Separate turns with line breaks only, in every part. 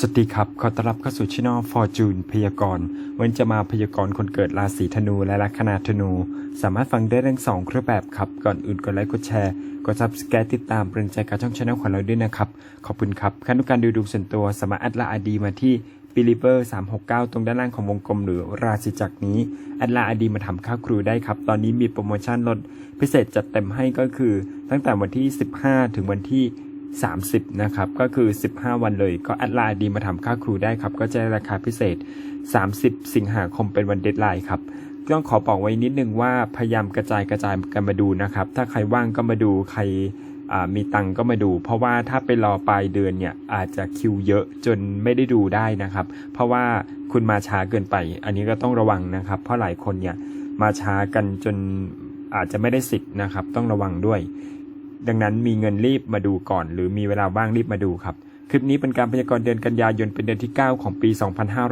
สวัสดีครับ ขอต้อนรับเข้าสู่ช่อง Fortune พยากรณ์วันจะมาพยากรณ์คนเกิดราศีธนูและลัคนาธนู สามารถฟังได้ทั้งสองรูปแบบครับ ก่อนอื่นกดไลค์กดแชร์ กด subscribe ติดตามเป็นใจกับช่องช anel ของเราด้วยนะครับ ขอบคุณครับขั้นตอนการดูดวงส่วนตัวสามารถแอดไลน์ ID มาที่ believer 369 ตรงด้านล่างของวงกลมหรือราศีจักรนี้แอดไลน์ ID มาทำค่าครูได้ครับ ตอนนี้มีโปรโมชั่นลดพิเศษจัดเต็มให้ก็คือ ตั้งแต่วันที่ 15 ถึงวันที่ 30 นะครับ ก็คือ 15 วันเลย ก็แอดไลน์ดีมาทำค่าครูได้ครับ ก็จะได้ราคาพิเศษ 30 สิงหาคมเป็นวันเดทไลน์ครับต้องขอบอกไว้นิดนึงว่าพยายามกระจายกระจายกันมาดูนะครับ ถ้าใครว่างก็มาดูใครมีตังก็มาดู เพราะว่าถ้าไปรอปลายเดือนเนี่ยอาจจะคิวเยอะจนไม่ได้ดูได้นะครับ เพราะว่าคุณมาช้าเกินไป อันนี้ก็ต้องระวังนะครับ เพราะหลายคนเนี่ยมาช้ากันจนอาจจะไม่ได้สิทธิ์นะครับ ต้องระวังด้วย ดังนั้นมีเงินรีบมาดูก่อน หรือมีเวลาว่างรีบมาดูครับ คลิปนี้เป็นการพยากรณ์เดือนกันยายนเป็นเดือนที่ 9 ของปี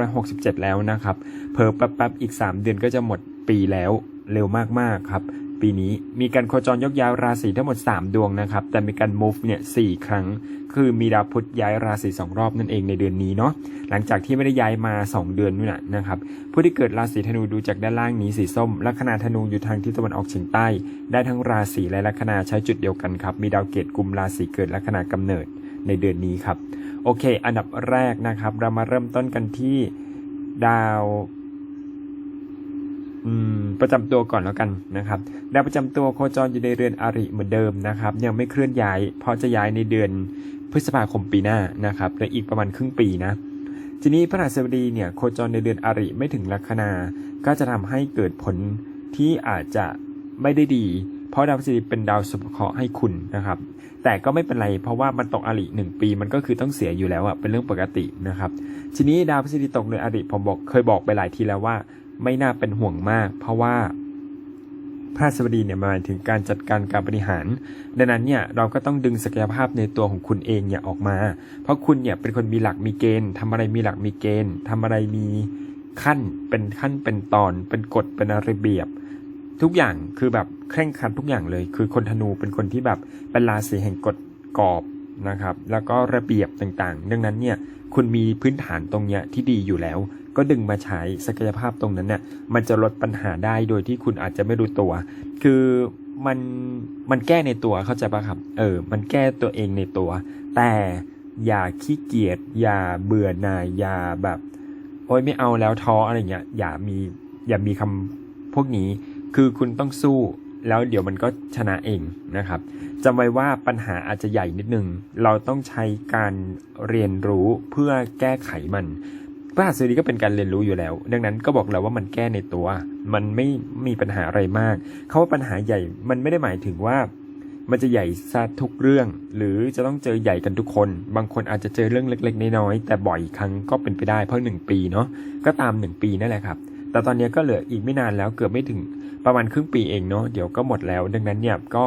2567 แล้วนะครับ เพอแป๊บๆอีก 3 เดือนก็จะหมดปีแล้วเร็วมากๆครับ ปีนี้ มีการโคจรยกย้ายราศีทั้งหมด 3 ดวงนะครับ แต่มีการ move เนี่ยสครั้ง คือมีดาวพุธย้ายราศี2รอบนั่นเองในเดือนนี้เนาะ หลังจากที่ไม่ได้ย้ายมา 2 เดือนนู่นนะครับ ผู้ที่เกิดราศีธนูดูจากด้านล่างนี้สีส้ม ลัคนาธนูอยู่ทางทิศตะวันออกเฉียงใต้ ได้ทั้งราศีและลัคนาใช้จุดเดียวกันครับ มีดาวเกตกลุ่มราศีเกิดลัคนากำเนิดในเดือนนี้ครับ โอเค อันดับแรกนะครับ เรามาเริ่มต้นกันที่ดาว ประจำตัวก่อนแล้วกันนะครับดาวประจำตัวโคจรอยู่ในเรือนอริเหมือนเดิมนะครับ ยังไม่เคลื่อนย้ายเพราะจะย้ายในเดือนพฤษภาคมปีหน้านะครับและอีกประมาณครึ่งปีนะทีนี้พระราชบดีเนี่ยโคจรในเดือนอริไม่ถึงลัคนา ก็จะทำให้เกิดผลที่อาจจะไม่ได้ดี เพราะดาวพฤหัสเป็นดาวสุภเคราะห์ให้คุณนะครับ แต่ก็ไม่เป็นไรเพราะว่ามันตกอริหนึ่งปีมันก็คือต้องเสียอยู่แล้วอะเป็นเรื่องปกตินะครับ ทีนี้ดาวพฤหัสตกในอริผมบอกเคยบอกไปหลายทีแล้วว่า ไม่น่าเป็นห่วงมาก เพราะว่าพระราชบดีเนี่ยหมายถึงการจัดการการบริหาร ดังนั้นเนี่ยเราก็ต้องดึงศักยภาพในตัวของคุณเองเนี่ยออกมา เพราะคุณเนี่ยเป็นคนมีหลักมีเกณฑ์ทำอะไรมีหลักมีเกณฑ์ทำอะไรมีขั้นเป็นขั้นเป็นตอน เป็นกฎเป็นระเบียบ ทุกอย่างคือแบบเคร่งครัดทุกอย่างเลย คือคนธนูเป็นคนที่แบบเป็นราศีแห่งกฎกรอบนะครับ แล้วก็ระเบียบต่างๆ ดังนั้นเนี่ยคุณมีพื้นฐานตรงเนี้ยที่ดีอยู่แล้ว ก็ดึงมาใช้ศักยภาพตรงนั้นเนี่ยมันจะลดปัญหาได้โดยที่คุณอาจจะไม่รู้ตัว คือมันมันแก้ในตัวเข้าใจปะครับ เออ มันแก้ตัวเองในตัว แต่อย่าขี้เกียจอย่าเบื่อหน่ายอย่าแบบ โอ๊ยไม่เอาแล้วท้ออะไรเงี้ยอย่ามีอย่ามีคำพวกนี้ คือคุณต้องสู้แล้วเดี๋ยวมันก็ชนะเองนะครับจำไว้ว่าปัญหาอาจจะใหญ่นิดนึง เราต้องใช้การเรียนรู้เพื่อแก้ไขมัน พระหัสบดีก็เป็นการเรียนรู้อยู่แล้ว ดังนั้นก็บอกแล้วว่ามันแก้ในตัว มันไม่มีปัญหาอะไรมากเขาว่าปัญหาใหญ่มันไม่ได้หมายถึงว่า มันจะใหญ่ซะทุกเรื่อง หรือจะต้องเจอใหญ่กันทุกคน บางคนอาจจะเจอเรื่องเล็ก ๆ น้อยๆแต่บ่อยครั้งก็เป็นไปได้เพราะหนึ่งปีเนาะก็ตามหนึ่งปีนั่นแหละครับแต่ตอนนี้ก็เหลืออีกไม่นานแล้วเกือบไม่ถึงประมาณครึ่งปีเองเนาะเดี๋ยวก็หมดแล้ว ดังนั้นเนี่ยก็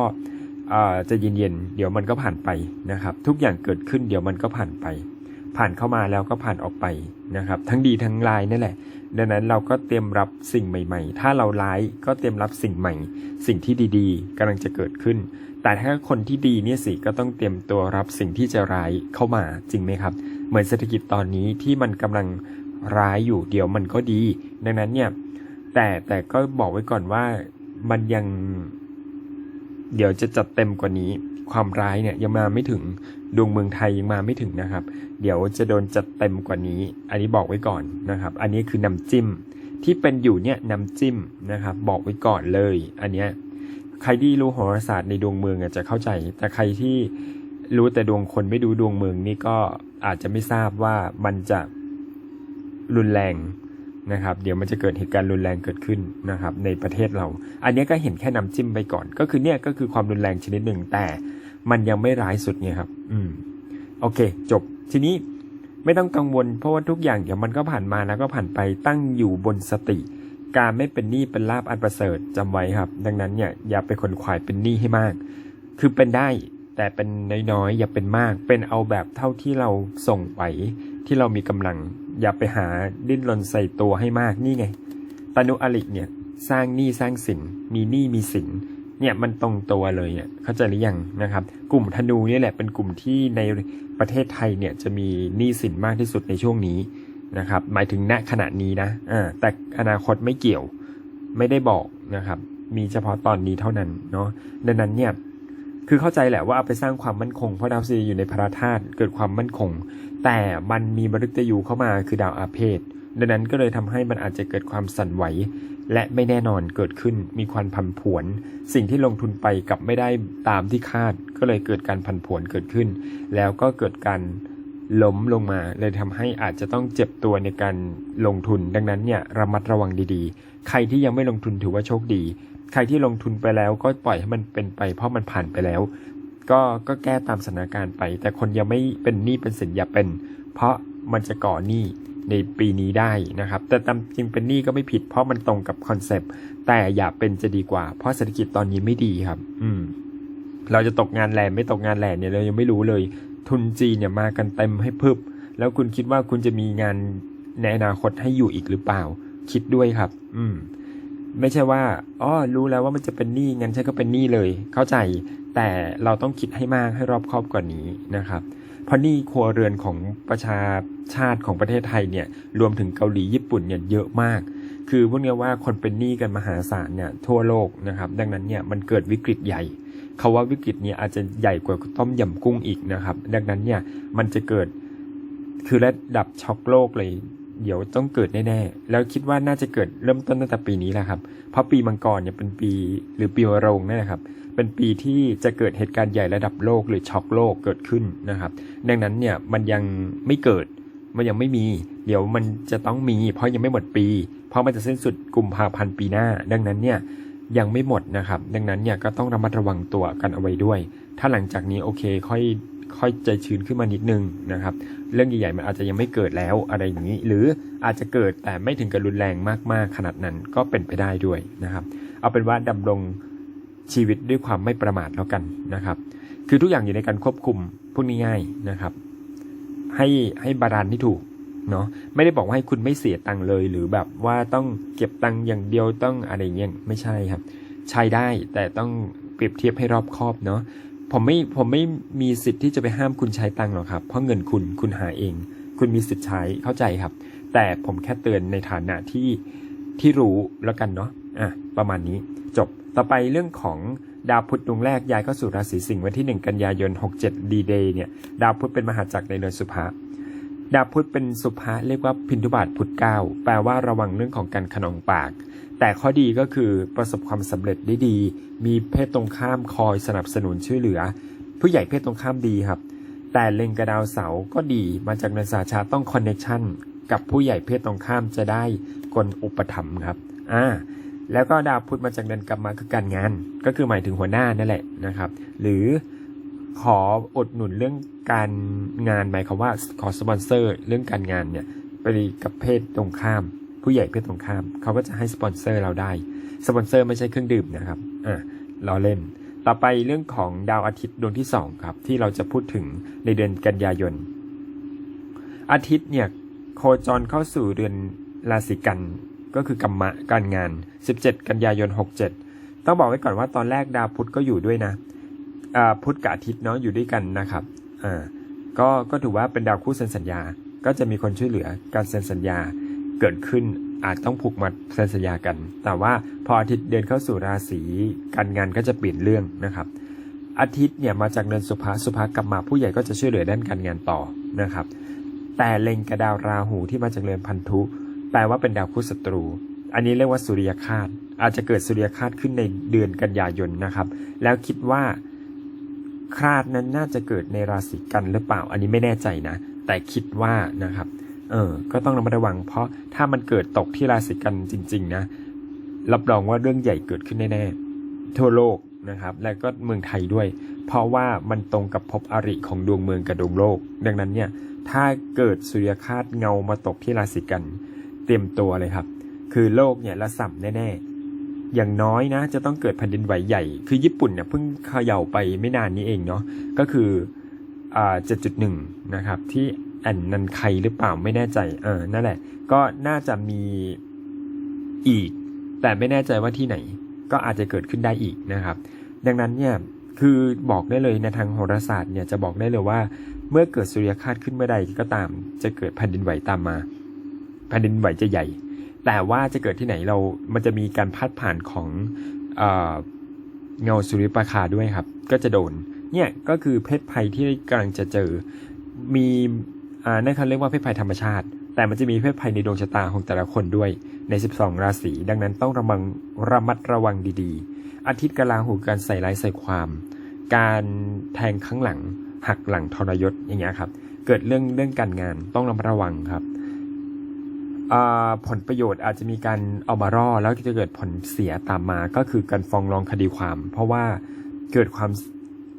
จะเย็นๆเดี๋ยวมันก็ผ่านไปนะครับ ทุกอย่างเกิดขึ้นเดี๋ยวมันก็ผ่านไป ผ่านเข้ามาแล้วก็ผ่านออกไปนะครับ ทั้งดีทั้งลายนั่นแหละ ดังนั้นเราก็เตรียมรับสิ่งใหม่ ๆ ถ้าเราร้ายก็เตรียมรับสิ่งใหม่ สิ่งที่ดีๆกำลังจะเกิดขึ้น แต่ถ้าคนที่ดีเนี่ยสิก็ต้องเตรียมตัวรับสิ่งที่จะร้ายเข้ามาจริงไหมครับ เหมือนเศรษฐกิจตอนนี้ที่มันกำลังร้ายอยู่เดี๋ยวมันก็ดี ดังนั้นเนี่ยแต่แต่ก็บอกไว้ก่อนว่ามันยัง เดี๋ยวจะจัดเต็มกว่านี้ ความร้ายเนี่ยยังมาไม่ถึงดวงเมืองไทยยังมาไม่ถึงนะครับ เดี๋ยวจะโดนจัดเต็มกว่านี้ อันนี้บอกไว้ก่อนนะครับ อันนี้คือน้ำจิ้ม ที่เป็นอยู่เนี่ยน้ำจิ้มนะครับ บอกไว้ก่อนเลย อันเนี้ยใครที่รู้โหราศาสตร์ในดวงเมืองอาจจะเข้าใจ แต่ใครที่รู้แต่ดวงคนไม่ดูดวงเมืองนี่ก็อาจจะไม่ทราบว่ามันจะรุนแรงนะครับ เดี๋ยวมันจะเกิดเหตุการณ์รุนแรงเกิดขึ้นนะครับ ในประเทศเรา อันนี้ก็เห็นแค่น้ำจิ้มไปก่อน ก็คือเนี่ยก็คือความรุนแรงชนิดหนึ่งแต่มันยังไม่ร้ายสุดไงครับ อืม โอเค จบ ทีนี้ไม่ต้องกังวล เพราะว่าทุกอย่างเดี๋ยวมันก็ผ่านมาแล้วก็ผ่านไปตั้งอยู่บนสติ การไม่เป็นหนี้เป็นลาบอันประเสริฐจำไว้ครับ ดังนั้นเนี่ยอย่าไปคนขวายเป็นหนี้ให้มาก คือเป็นได้แต่เป็นน้อยๆอย่าเป็นมาก เป็นเอาแบบเท่าที่เราส่งไหวที่เรามีกำลัง อย่าไปหาดิ้นรนใส่ตัวให้มากนี่ไงตานุอลิกเนี่ยสร้างหนี้สร้างสินมีหนี้มีสินเนี่ยมันตรงตัวเลยเนี่ยเข้าใจหรือยังนะครับ กลุ่มธนูเนี่ยแหละเป็นกลุ่มที่ใน ประเทศไทยเนี่ยจะมีหนี้สินมากที่สุดในช่วงนี้นะครับ หมายถึงณขณะนี้นะอ่าแต่อนาคตไม่เกี่ยวไม่ได้บอกนะครับ มีเฉพาะตอนนี้เท่านั้นเนาะดังนั้นเนี่ยคือเข้าใจแหละว่าเอาไปสร้างความมั่นคงเพราะดาวศุกร์อยู่ในพระธาตุเกิดความมั่นคง แต่มันมีมฤตยูเข้ามาคือดาวอาเพศดังนั้นก็เลยทำให้มันอาจจะเกิดความสั่นไหว และไม่แน่นอนเกิดขึ้นมีความผันผวน สิ่งที่ลงทุนไปกลับไม่ได้ตามที่คาด ก็เลยเกิดการผันผวนเกิดขึ้น แล้วก็เกิดการล้มลงมาเลยทำให้อาจจะต้องเจ็บตัวในการลงทุน ดังนั้นเนี่ยระมัดระวังดีๆ ใครที่ยังไม่ลงทุนถือว่าโชคดี ใครที่ลงทุนไปแล้วก็ปล่อยให้มันเป็นไป เพราะมันผ่านไปแล้ว ก็ก็แก้ตามสถานการณ์ไป แต่คนยังไม่เป็นหนี้เป็นสินอย่าเป็น เพราะมันจะก่อหนี้ ในปีนี้ได้นะครับ แต่ตามจริงเป็นหนี้ก็ไม่ผิดเพราะมันตรงกับคอนเซปต์แต่อย่าเป็นจะดีกว่า เพราะเศรษฐกิจตอนนี้ไม่ดีครับ อืม เราจะตกงานแหล่ไม่ตกงานแหล่เนี่ยเรายังไม่รู้เลย ทุนจีนเนี่ยมากันเต็มให้พึบ แล้วคุณคิดว่าคุณจะมีงานในอนาคตให้อยู่อีกหรือเปล่า คิดด้วยครับ อืม ไม่ใช่ว่าอ๋อรู้แล้วว่ามันจะเป็นหนี้งั้นฉันก็เป็นหนี้เลย เข้าใจแต่เราต้องคิดให้มากให้รอบคอบกว่านี้นะครับ เพราะหนี้ครัวเรือนของประชาชาติของประเทศไทยเนี่ยรวมถึงเกาหลีญี่ปุ่นเนี่ยเยอะมาก คือพวกเนี้ยว่าคนเป็นหนี้กันมหาศาลเนี่ยทั่วโลกนะครับดังนั้นเนี่ยมันเกิดวิกฤตใหญ่เขาว่าวิกฤตเนี้อาจจะใหญ่กว่าต้มยำกุ้งอีกนะครับ ดังนั้นเนี่ยมันจะเกิดคือระดับช็อกโลกเลยเดี๋ยวต้องเกิดแน่ๆ แล้วคิดว่าน่าจะเกิดเริ่มต้นตั้งแต่ปีนี้แหละครับ เพราะปีมังกรเนี่ยเป็นปีหรือปีวรงนั่นแหละครับ เป็นปีที่จะเกิดเหตุการณ์ใหญ่ระดับโลกหรือช็อกโลกเกิดขึ้นนะครับ ดังนั้นเนี่ยมันยังไม่เกิดมันยังไม่มี เดี๋ยวมันจะต้องมี เพราะยังไม่หมดปี เพราะมันจะสิ้นสุดกุมภาพันธ์ปีหน้า ดังนั้นเนี่ยยังไม่หมดนะครับ ดังนั้นเนี่ยก็ต้องระมัดระวังตัวกันเอาไว้ด้วย ถ้าหลังจากนี้โอเคค่อยค่อยใจชื้นขึ้นมานิดนึงนะครับ เรื่องใหญ่ๆมันอาจจะยังไม่เกิดแล้วอะไรอย่างนี้ หรืออาจจะเกิดแต่ไม่ถึงกับรุนแรงมากๆขนาดนั้นก็เป็นไปได้ด้วยนะครับ เอาเป็นว่าดำรง ชีวิตด้วยความไม่ประมาทแล้วกันนะครับ คือทุกอย่างอยู่ในการควบคุมพูดง่ายๆนะครับ ให้ให้บาลานซ์ที่ถูกเนาะไม่ได้บอกว่าให้คุณไม่เสียตังค์เลย หรือแบบว่าต้องเก็บตังค์อย่างเดียวต้องอะไรเงี้ยไม่ใช่ครับ ใช้ได้แต่ต้องเปรียบเทียบให้รอบคอบเนาะผมไม่ผมไม่มีสิทธิ์ที่จะไปห้ามคุณใช้ตังค์หรอกครับ เพราะเงินคุณคุณหาเอง คุณมีสิทธิ์ใช้เข้าใจครับ แต่ผมแค่เตือนในฐานะที่ที่รู้แล้วกันเนาะอะประมาณนี้จบ ต่อไปเรื่องของดาวพุธดวงแรกย้ายเข้าสู่ราศีสิงห์วันที่ 1 กันยายน 67 ดีเดย์เนี่ยดาวพุธเป็นมหาจักรในเดือนสุภาดาวพุธเป็นสุภาเรียกว่าพินทุบาทพุธเก้าแปลว่าระวังเรื่องของการขนองปาก แต่ข้อดีก็คือประสบความสำเร็จได้ดี มีเพศตรงข้ามคอยสนับสนุนช่วยเหลือ ผู้ใหญ่เพศตรงข้ามดีครับ แต่เล็งกระดาวเสาก็ดีมาจากนันสาชาต้องคอนเนคชั่นกับผู้ใหญ่เพศตรงข้ามจะได้กลอุปถัมภ์ครับอ่า แล้วก็ดาวพุธมาจากเดือนกลับมาคือการงาน ก็คือหมายถึงหัวหน้านั่นแหละนะครับ หรือขออดหนุนเรื่องการงานหมายความว่าขอสปอนเซอร์เรื่องการงานเนี่ยไปกับเพศตรงข้าม ผู้ใหญ่เพศตรงข้าม เขาก็จะให้สปอนเซอร์เราได้สปอนเซอร์ไม่ใช่เครื่องดื่มนะครับอ่าล้อเล่น ต่อไปเรื่องของดาวอาทิตย์ดวงที่2ครับที่เราจะพูดถึงในเดือนกันยายน อาทิตย์เนี่ยโคจรเข้าสู่เดือนราศีกัน ก็คือกรรมะการงาน 17 กันยายน 67 ต้องบอกไว้ก่อนว่าตอนแรกดาวพุธก็อยู่ด้วยนะอ่าพุธกับอาทิตย์เนาะอยู่ด้วยกันนะครับอ่าก็ก็ถือว่าเป็นดาวคู่เซ็นสัญญา ก็จะมีคนช่วยเหลือการเซ็นสัญญาเกิดขึ้นอาจต้องผูกมัดเซ็นสัญญากัน แต่ว่าพออาทิตย์เดินเข้าสู่ราศีการงานก็จะเปลี่ยนเรื่องนะครับ อาทิตย์เนี่ยมาจากเดือนสุภาสุภากลับมาผู้ใหญ่ก็จะช่วยเหลือด้านการงานต่อนะครับ แต่เล็งกระดาวราหูที่มาจากเรือนพันธุ ลว่าเป็นดาวคู่ศัตรู อันนี้เรียกว่าสุริยคาตอาจจะเกิดสุริยคาตขึ้นในเดือนกันยายนนะครับ แล้วคิดว่าคราดนั้นน่าจะเกิดในราศีกันหรือเปล่า อันนี้ไม่แน่ใจนะ แต่คิดว่านะครับ เออ ก็ต้องระมัดระวัง เพราะถ้ามันเกิดตกที่ราศีกันจริง ๆ นะ รับรองว่าเรื่องใหญ่เกิดขึ้นแน่ๆทั่วโลกนะครับ และก็เมืองไทยด้วย เพราะว่ามันตรงกับภพอริของดวงเมืองกับดวงโลก ดังนั้นเนี่ย ถ้าเกิดสุริยคาตเงามาตกที่ราศีกัน เตรียมตัวเลยครับ คือโลกเนี่ยละสัมแน่ๆ อย่างน้อยนะ จะต้องเกิดแผ่นดินไหวใหญ่ คือญี่ปุ่นเนี่ยเพิ่งเขย่าไปไม่นานนี้เองเนาะ ก็คืออ่า7.1นะครับ ที่แอนนันไคหรือเปล่าไม่แน่ใจ เออ นั่นแหละ ก็น่าจะมีอีก แต่ไม่แน่ใจว่าที่ไหน ก็อาจจะเกิดขึ้นได้อีกนะครับ ดังนั้นเนี่ยคือบอกได้เลยในทางโหราศาสตร์เนี่ยจะบอกได้เลยว่า เมื่อเกิดสุริยคราสขึ้นเมื่อใดก็ตาม จะเกิดแผ่นดินไหวตามมา แผ่นดินไหวจะใหญ่ แต่ว่าจะเกิดที่ไหนเรา มันจะมีการพัดผ่านของเเงาสุริประคาด้วยครับ ก็จะโดน เนี่ยก็คือเพศภัยที่กำลังจะเจอ มีอ่านั่นเขาเรียกว่าเพศภัยธรรมชาติ แต่มันจะมีเพศภัยในดวงชะตาของแต่ละคนด้วยใน 12 ราศี ดังนั้นต้องระมังระมัดระวังดีๆ อาทิตย์กบราหูการใส่ร้ายใส่ความ การแทงข้างหลังหักหลังทรยศอย่างเงี้ยครับ เกิดเรื่องเรื่องการงานต้องระมัดระวังครับ ผลประโยชน์อาจจะมีการเอามาร่อแล้วจะเกิดผลเสียตามมาก็คือการฟ้องร้องคดีความ เพราะว่าเกิดความ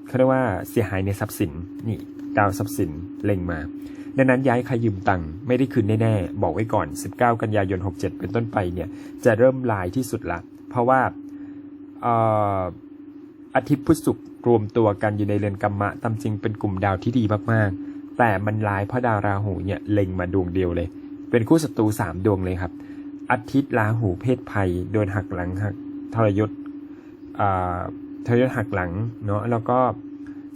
เขาเรียกว่าเสียหายในทรัพย์สินนี่ดาวทรัพย์สินเล็งมาดังนั้นย้ายใครยืมตังค์ไม่ได้คืนแน่ๆบอกไว้ก่อน 19 กันยายน 67 เป็นต้นไปเนี่ยจะเริ่มลายที่สุดละ เพราะว่าเอ่ออาทิตย์พุธศุกร์รวมตัวกันอยู่ในเรือนกรรมะตามจริงเป็นกลุ่มดาวที่ดีมากๆ แต่มันลายเพราะดาวราหูเนี่ยเล็งมาดวงเดียวเลย เป็นคู่ศัตรูสามดวงเลยครับ อาทิตย์ราหูเพศภัยโดนหักหลังหักทรยศทรยศหักหลังเนาะแล้วก็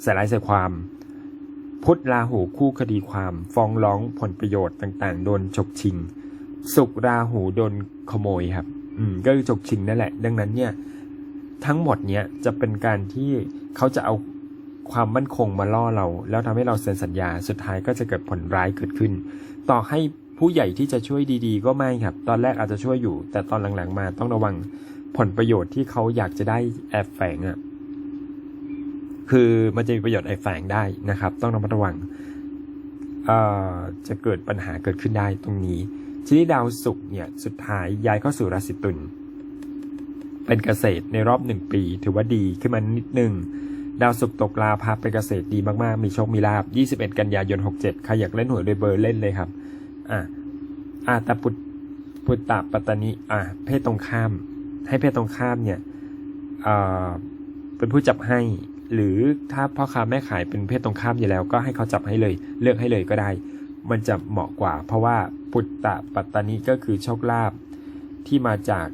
ใส่ร้ายใส่ความ พุธราหูคู่คดีความฟ้องร้องผลประโยชน์ต่างๆ โดนฉกชิง สุกราหูโดนขโมยครับ อืมก็คือฉกชิงนั่นแหละ ดังนั้นเนี่ยทั้งหมดเนี้ยจะเป็นการที่เขาจะเอาความมั่นคงมาล่อเรา แล้วทำให้เราเซ็นสัญญาสุดท้ายก็จะเกิดผลร้ายเกิดขึ้น ต่อให้ ผู้ใหญ่ที่จะช่วยดีๆ ก็ไม่ครับ ตอนแรกอาจจะช่วยอยู่ แต่ตอนหลังๆ มาต้องระวังผลประโยชน์ที่เขาอยากจะได้แอบแฝงอะ่ะคือมันจะมีประโยชน์แอบแฝงได้นะครับ ต้องระมัดระวังอ่อจะเกิดปัญหาเกิดขึ้นได้ตรงนี้ ทีนี้ดาวศุกร์เนี่ยสุดท้ายย้ายเข้าสู่ราศีตุลเป็นเกษตรในรอบหนึ่งปี ถือว่าดีขึ้นมานิดนึงดาวศุกร์ตกลาภาเป็นเกษตรดีมากๆ มีโชคมีลาบ 21 กันยายน 67 ใครอยากเล่นหวยโดยเบอร์เล่นเลยครับ อะอะแต่ปุตปุตตะปัตตานิอะเพศตรงข้าม ให้เพศตรงข้ามเนี่ยเอ่อเป็นผู้จับให้ หรือถ้าพ่อค้าแม่ขายเป็นเพศตรงข้ามอยู่แล้ว ก็ให้เขาจับให้เลย เลือกให้เลยก็ได้ มันจะเหมาะกว่า เพราะว่าปุตตะปัตตานิก็คือโชคลาภที่มาจาก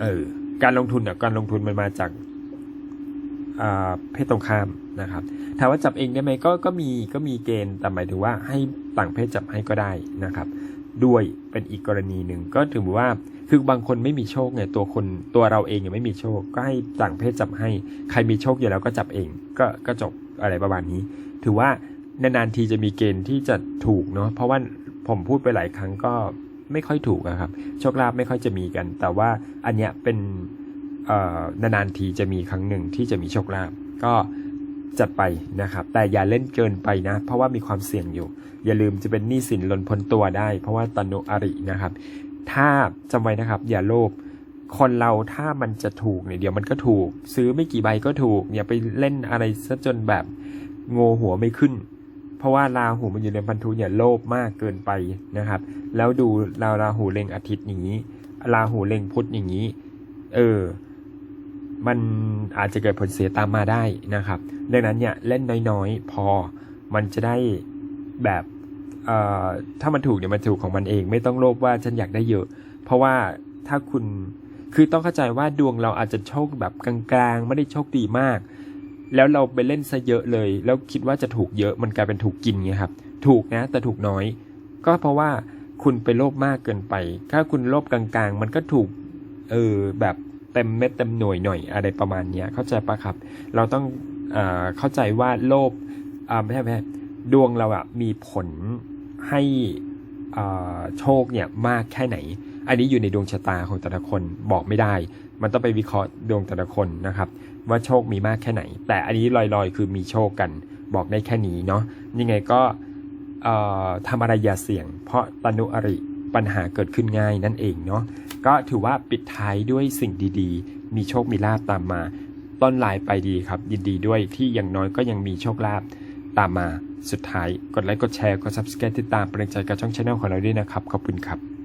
เออการลงทุนอะการลงทุนมันมาจากอ่าเพศตรงข้ามนะครับถามว่าจับเองได้ไหมก็ก็มีก็มีเกณฑ์แต่หมายถึงว่าให้ ต่างเพศจับให้ก็ได้นะครับ ด้วยเป็นอีกกรณีหนึ่งก็ถือว่าคือบางคนไม่มีโชคไงตัวคนตัวเราเองยังไม่มีโชค ก็ให้ต่างเพศจับให้ ใครมีโชคอยู่แล้วก็จับเอง ก็ก็จบอะไรประมาณนี้ ถือว่านานๆทีจะมีเกณฑ์ที่จะถูกเนาะเพราะว่าผมพูดไปหลายครั้งก็ไม่ค่อยถูกอะครับ โชคลาภไม่ค่อยจะมีกัน แต่ว่าอันเนี้ยเป็นเอ่อนานๆทีจะมีครั้งหนึ่งที่จะมีโชคลาภก็ จัดไปนะครับ แต่อย่าเล่นเกินไปนะ เพราะว่ามีความเสี่ยงอยู่ อย่าลืมจะเป็นหนี้สินหล่นพ้นตัวได้ เพราะว่าตโนอรินะครับ ถ้าจำไว้นะครับ อย่าโลภคนเราถ้ามันจะถูกเนี่ยเดี๋ยวมันก็ถูก ซื้อไม่กี่ใบก็ถูก อย่าไปเล่นอะไรซะจนแบบโงหัวไม่ขึ้น เพราะว่าราหูมันอยู่ในพันธุอย่าโลภมากเกินไปนะครับ แล้วดูดาราหูเล็งอาทิตย์อย่างนี้ราหูเล็งพุธอย่างนี้ เออ มันอาจจะเกิดผลเสียตามมาได้นะครับดังนั้นเนี่ยเล่นน้อยๆ พอมันจะได้แบบถ้ามันถูกเนี่ยมันถูกของมันเอง ไม่ต้องโลภว่าฉันอยากได้เยอะ เพราะว่าถ้าคุณคือต้องเข้าใจว่าดวงเราอาจจะโชคแบบกลางๆ ไม่ได้โชคดีมาก แล้วเราไปเล่นซะเยอะเลย แล้วคิดว่าจะถูกเยอะมันกลายเป็นถูกกินไงครับ ถูกนะแต่ถูกน้อย ก็เพราะว่าคุณไปโลภมากเกินไป ถ้าคุณโลภกลางๆ มันก็ถูกเออแบบ เต็มเม็ดเต็มหน่วยหน่อยอะไรประมาณเนี้ยเข้าใจปะครับ เราต้องอเข้าใจว่าโลภอ่าไม่ใช่ไม่ใช่ดวงเราอะมีผลให้โชคเนี่ยมากแค่ไหน อันนี้อยู่ในดวงชะตาของแต่ละคนบอกไม่ได้ มันต้องไปวิเคราะห์ดวงแต่ละคนนะครับ ว่าโชคมีมากแค่ไหน แต่อันนี้ลอยๆ คือมีโชคกันบอกได้แค่นี้เนาะยังไงก็ทำอะไรอย่าเสี่ยง เพราะตนุอริปัญหาเกิดขึ้นง่ายนั่นเองเนาะ ก็ถือว่าปิดท้ายด้วยสิ่งดีๆ มีโชคมีลาบตามมา ต้นลายไปดีครับ ยินดีด้วยที่อย่างน้อยก็ยังมีโชคลาภตามมา สุดท้ายกดไลค์กดแชร์กด subscribe ติดตามเป็นกำลังใจกับช่องช anel ของเราด้วยนะครับ ขอบคุณครับ